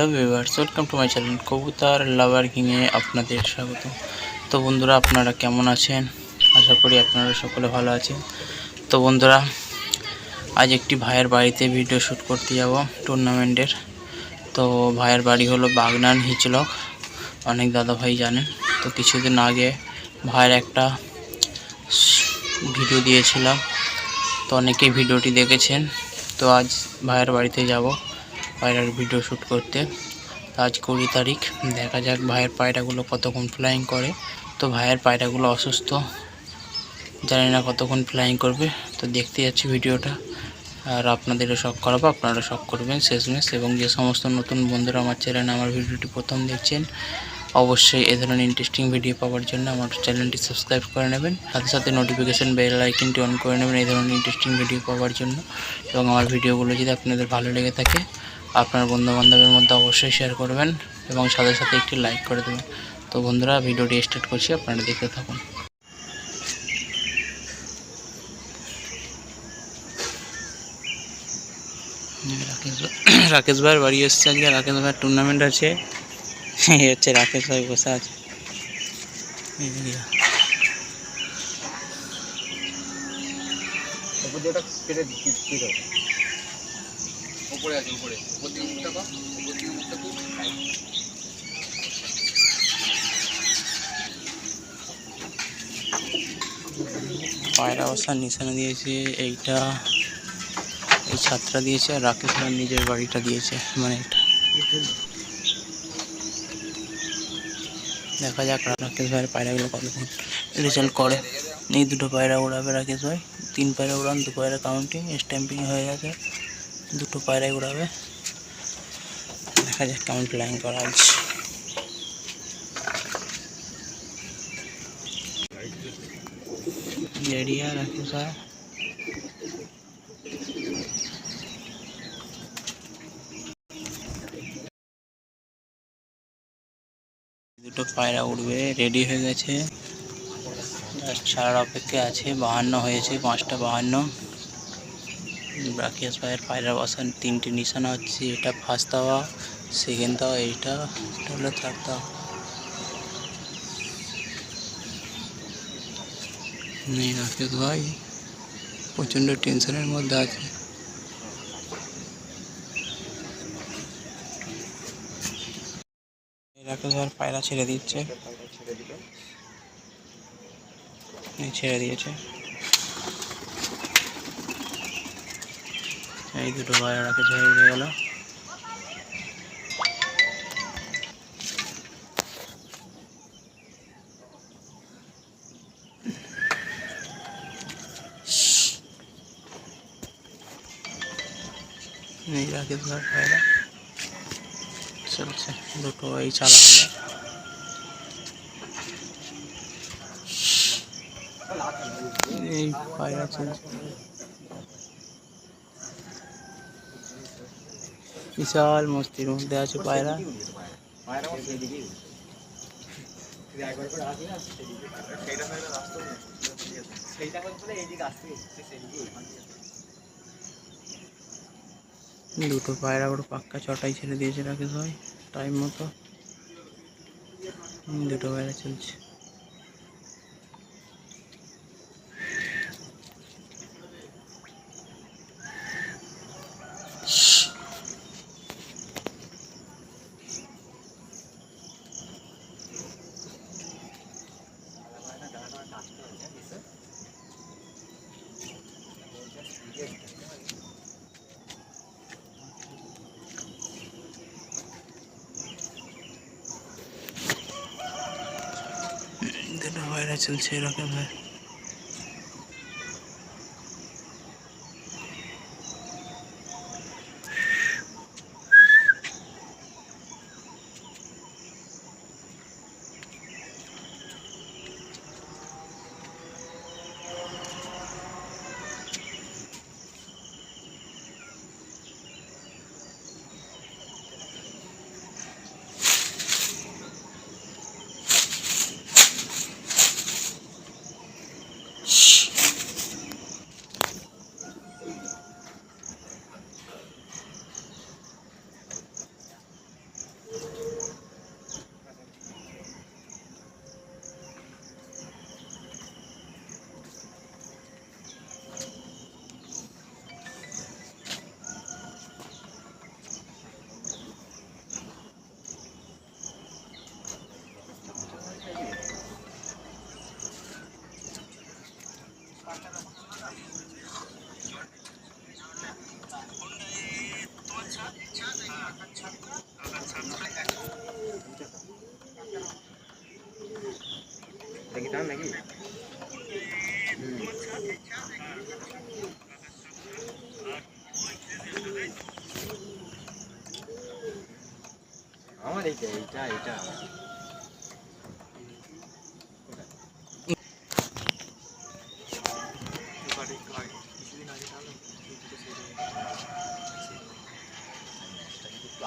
Hello viewers, welcome to my channel কবুতর lover কিংয়ে আপনাদের স্বাগত। তো বন্ধুরা, আপনারা কেমন আছেন? আশা করি আপনারা সকলে ভালো আছেন। তো বন্ধুরা, আজ একটি ভাইয়ের বাড়িতে ভিডিও শ্যুট করতে যাব টুর্নামেন্টের তো ভাইয়ের বাড়ি হলো বাগনান হিচলক, অনেক দাদা ভাই জানেন। তো কিছুদিন আগে ভাইয়ের একটা ভিডিও দিয়েছিলাম। তো অনেকেই ভিডিওটি দেখেছেন। তো আজ ভাইয়ের বাড়িতে যাব। পায়রার ভিডিও শ্যুট করতে। আজ কুড়ি তারিখ। দেখা যাক ভাইয়ের পায়রাগুলো কতক্ষণ ফ্লাইং করে। তো ভাইয়ের পায়রাগুলো অসুস্থ। জানি না কতক্ষণ ফ্লাইং করবে। তো দেখতে যাচ্ছি ভিডিওটা। আর আপনাদেরও শখ করাবো আপনারা শখ করবেন, শেষমেশ। এবং যে সমস্ত নতুন বন্ধুরা আমার চ্যানেল আমার ভিডিওটি প্রথম দেখছেন, অবশ্যই এ ধরনের ইন্টারেস্টিং ভিডিও পাওয়ার জন্য আমার চ্যানেলটি সাবস্ক্রাইব করে নেবেন। সাথে সাথে নোটিফিকেশান বেল আইকনটি অন করে নেবেন এই ধরনের ইন্টারেস্টিং ভিডিও পাওয়ার জন্য। এবং আমার ভিডিওগুলো যদি আপনাদের ভালো লেগে থাকে আপনার বন্ধু বান্ধবের মধ্যে অবশ্যই শেয়ার করবেন এবং সাথে সাথে একটি লাইক করে দেবেন। তো বন্ধুরা, ভিডিওটি স্টার্ট করছি, আপনারা দেখতে থাকুন। রাকেশ রাকেশ বাড়ি এসছে আজকে। রাকেশ ভাইয়ের টুর্নামেন্ট আছে। এই হচ্ছে রাকেশ ভাই বসে আছে। এই যে উপর দিয়ে ওটা কেটে উপরে আছে, উপরে। উপর দিয়ে মুখটা উপর দিয়ে মুখটা পায়রা নিশানা দিয়েছে, এইটা এই ছাত্রা দিয়েছে, আর রাকেশ নিজের বাড়িটা দিয়েছে মানে এটা। দেখা যাক রাকেশ ভাইয়ের পায়রাগুলো কতক্ষণ রেজাল্ট করে। এই দুটো পায়রা উড়াবে রাকেশ ভাই, তিন পায়রা উড়ান, দু পায়রা কাউন্টিং স্ট্যাম্পিং হয়ে গেছে। দুটো পায়রাই উড়াবে দেখা যাক কেমন প্ল্যান করা আছে দুটো পায়রা উঠবে রেডি হয়ে গেছে। জাস্ট ছাড়ার অপেক্ষা আছে, বাহান্ন হয়েছে, পাঁচটা বাহান্ন। রাকেশ ভাইয়ের পায়রা বসান তিনটে নিশানা হচ্ছে এটা ফার্স্ট দেওয়া সেকেন্ড দেওয়া এইটা এটা হলো থার্ড দেওয়া। নেই রাকেশ ভাই প্রচণ্ড টেনশনের মধ্যে আছে। রাকেশ ভাইয়ের পায়রা ছেড়ে দিচ্ছে। ছেড়ে দিয়েছে। এই দুটো রাকেশ ভাই উড়ে গেল। রাকেশ ভাইয়ের পায়রা চলছে, দুটো এই চালা এই পায়রা চলছে। বিশাল মস্তির মধ্যে আছে পায়রা। দুটো পায়রা ওর পাক্কা চটাই ছেড়ে দিয়েছে রাকেশ ভাই টাইম মতো। দুটো পায়রা চলছে দুটো পায়রা চলছে এরকম আমার এইটা এইটা এইটা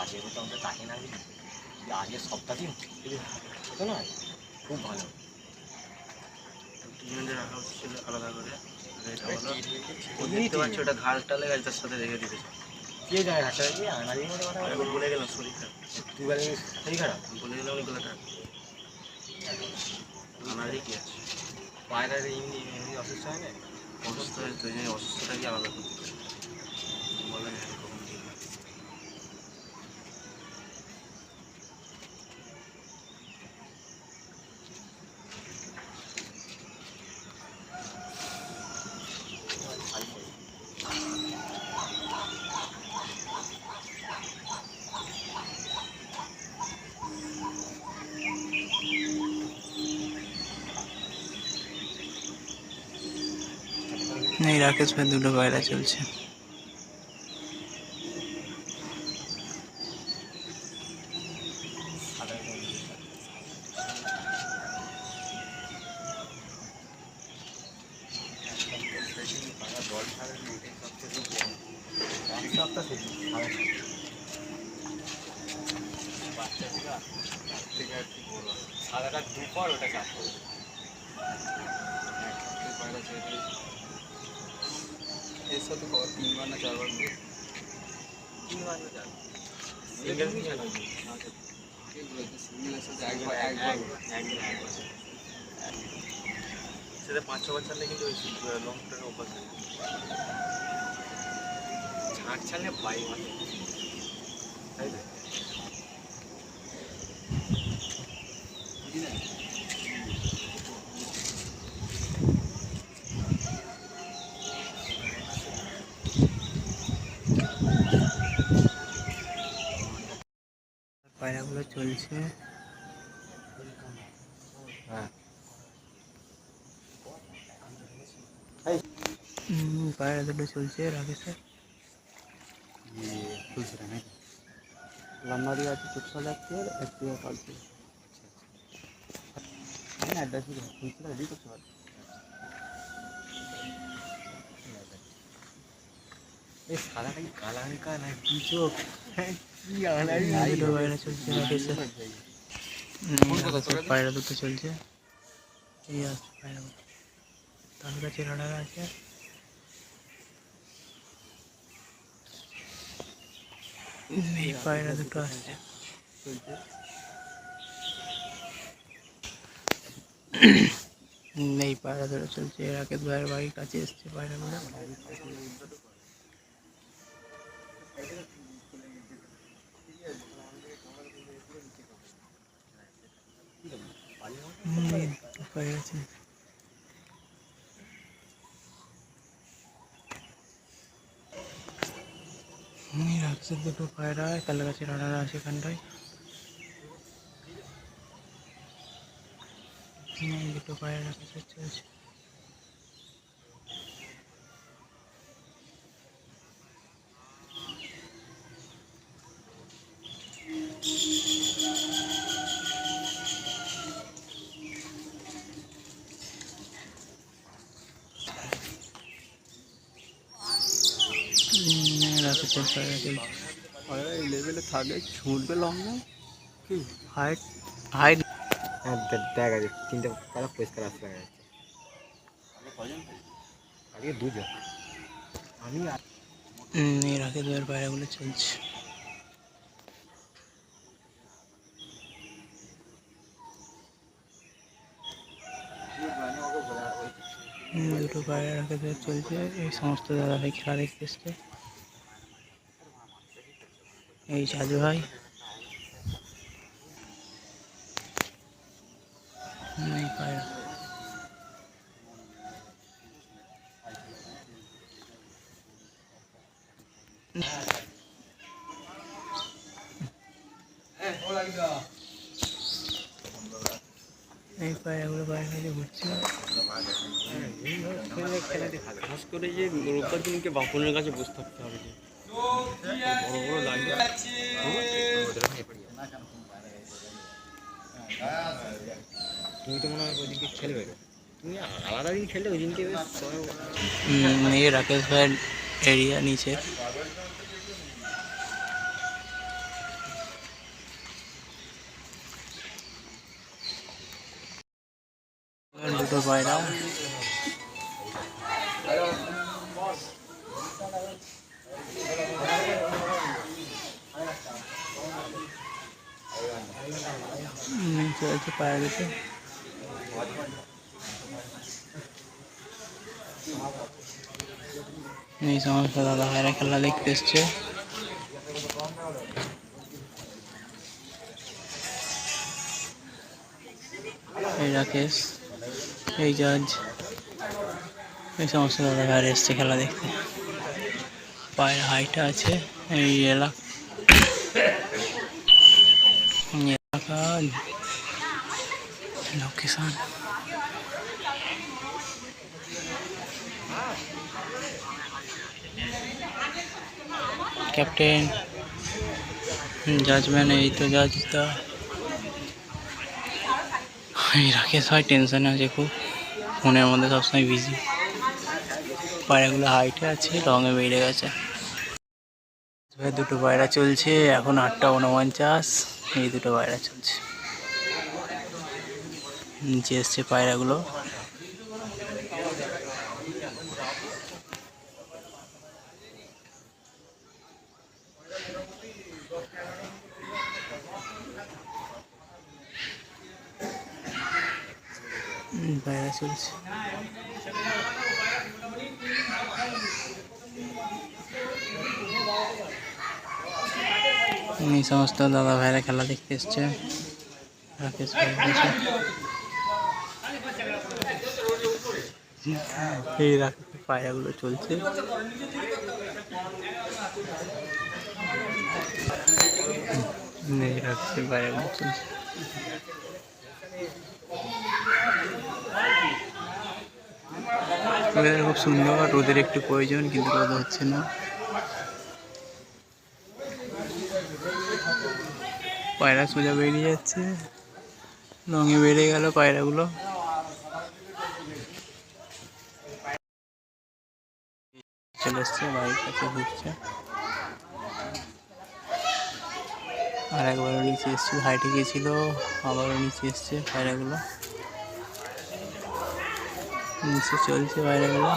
আগে হতো আমরা তাকে না আগের সপ্তাহদিন হতো না খুব ভালো আলাদা করে দেখতে পাচ্ছি ওটা ঘাড় টালে গেছে তার সাথে রেখে দিতেছে কে যায় হাসা কি আনারি মধ্যে কথা বলে। গেলাম শরীর খারাপ তুই বলে শরীর খারাপ বলে গেলাম ওই গলাটা। আনারই কি আছে? পায়রা এমনি এমনি অসুস্থ হয় না অসুস্থ হয়ে তো অসুস্থটা কি আলাদা করতে বলা এই রাকেশ ভাই দুটো পায়রা চলছে। সাদাটা দুপর ওটা চাপ ऐसा तो बहुत तीन बार ना चार बार तीन बार ना चार बार। सीधे पाँच छः बार चलने के लिए लॉन्ग टर्म ऊपर से झाँक चलने बाई वाले চলছে। হ্যাঁ হুম, পায়রা দুটো চলছে রাকেশের খুচরা নাকি লম্বা দিয়ে আছে চোখশো লাগছে আর এক দিয়ে পালছে হ্যাঁ অ্যাড্রেস খুচরা রেডি করতে পারবে এই সাদাটা কি কালা হালকা না কি চোখ? হ্যাঁ, কি আনারি দুটো পায়রা চলছে রাকেশের হুম, রাকেশের পায়রা দুটো চলছে এই আসছে পায়রা তার কাছে রাডার আছে এই পায়রা দুটো আসছে চলছে হুম, এই পায়রা দুটো চলছে রাকেশ ভাইয়ের বাড়ির কাছে এসছে পায়রাগুলো পায়রা আছে হুম, রাকেশের দুটো পায়রা কাল গাছে রাডার আছে এখানটায় হুম, এই দুটো পায়রা রাকেশের চলছে এই লেভেলে থাকলে ছুটবে লম্বা কি হাইট হাইট দেখা যাচ্ছে তিনটে পাতা পরিষ্কার আসতে দেখা আজকে দুজন আমি এই রাকেশ ভাইয়ের পায়রাগুলো চলছে দুটো পায়রা ভাইয়ের চলছে। এই সমস্ত দাদা ভাই খেলা দেখতে এসছে। এই সাজু ভাই। এই পায়রাগুলো বাইরে নিয়ে ঘুরছে। খেলা দেখা করে যে রোববার দিনকে বাপনের কাছে বসে থাকতে হবে তুমি তো মনে হয় ওইদিনকে খেলবে তুমি আলাদা দিন খেললে ওই দিনকে বেশ রাকেশ ভাইয়ের এরিয়া নিচে। আছে পায়রা দুটো এই সমস্ত দাদা ভাইরা খেলা দেখতে এসছে। এই রাকেশ, এই জাজ, এই সমস্ত দাদা ভাইরা এসছে খেলা দেখতে। পায়ের হাইটা আছে, এই এলাকা এলাকা লোকেশন ক্যাপ্টেন জাজম্যান এই তো জাজটা এই রাকেশ ভাই টেনশনে আছে খুব। ফোনের মধ্যে সবসময় বিজি পায়রাগুলো হাইটে আছে রঙে বেড়ে গেছে। দুটো পায়রা চলছে, এখন আটটা উনপঞ্চাশ, এই দুটো পায়রা চলছে। নিচে এসছে পায়রাগুলো। পায়রা চলছে। এই সমস্ত দাদা ভাইরা খেলা দেখতে এসছে। রাকেশ বসে। এই রাকেশ পায়রাগুলো চলছে। পায়রাগুলো চলছে। খুব সুন্দর রোদের একটু প্রয়োজন, কিন্তু রোদ হচ্ছে না। পায়রা সোজা বেরিয়ে যাচ্ছে। রঙে বেড়ে গেল পায়রাগুলো। এসছে, বাড়ির কাছে ঘুরছে। আর একবারও নিচে এসছে, হাইটে গিয়েছিল, আবারও নিচে এসছে পায়রাগুলো। নিচে চলছে পায়রাগুলো।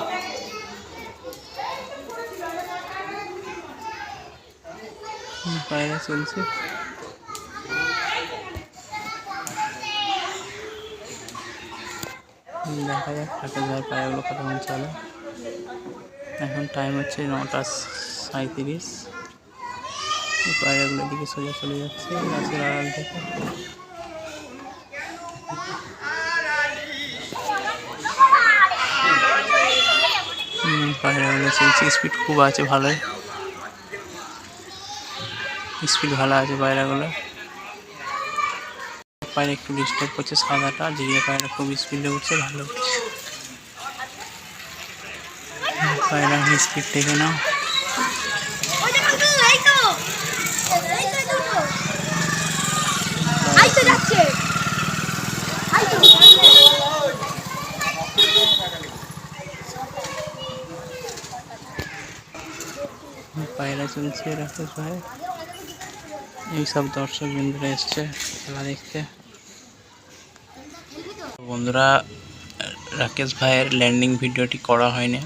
পায়রা চলছে। দেখা যাক ঠাকুর ঘর পায়রাগুলো কতক্ষণ চলে। এখন টাইম হচ্ছে নটা সাঁত্রিশ পায়রাগুলোর দিকে সোজা চলে যাচ্ছে, গাছের আড়াল থেকে। পায়রাগুলো চলছে। স্পিড খুব আছে, ভালোই। স্পিড ভালো আছে পায়রাগুলো পায়রা একটু ডিস্টার্ব করছে সাদাটা জিরিয়া পায়রা খুব স্পিডে উঠছে, ভালো উঠছে হুম, পায়রা স্পিড দেখে নাও ওই দেখো তো, এই তো। এই তো, এই তো, এই তো। এই তো যাচ্ছে। এই তো। পায়রা চলছে রাকেশ ভাই এই সব দর্শক বন্ধুরা এসছে খেলা দেখতে বন্ধুরা, রাকেশ ভাইয়ের ল্যান্ডিং ভিডিওটি করা হয়নি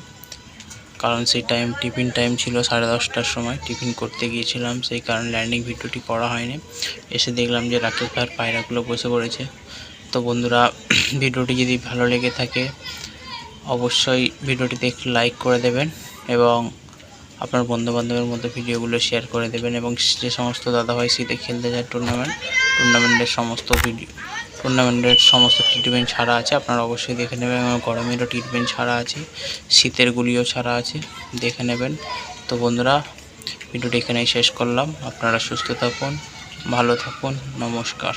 কারণ সেই টাইম টিফিন টাইম ছিল সাড়ে দশটার সময় টিফিন করতে গিয়েছিলাম। সেই কারণে ল্যান্ডিং ভিডিওটি করা হয়নি। এসে দেখলাম যে রাকেশ ভাইয়ের পায়রাগুলো বসে পড়েছে। তো বন্ধুরা, ভিডিওটি যদি ভালো লেগে থাকে, অবশ্যই ভিডিওটিতে একটু লাইক করে দেবেন এবং আপনার বন্ধুবান্ধবের মধ্যে ভিডিওগুলো শেয়ার করে দেবেন এবং যে সমস্ত দাদা দাদাভাই শীতে খেলতে যায় টুর্নামেন্ট টুর্নামেন্টের সমস্ত ভিডিও টুর্নামেন্টের সমস্ত ট্রিটমেন্ট ছাড়া আছে, আপনারা অবশ্যই দেখে নেবেন। এবং গরমেরও ট্রিটমেন্ট ছাড়া আছে শীতের গুলিও ছাড়া আছে, দেখে নেবেন। তো বন্ধুরা, ভিডিওটি এখানেই শেষ করলাম। আপনারা সুস্থ থাকুন, ভালো থাকুন, নমস্কার।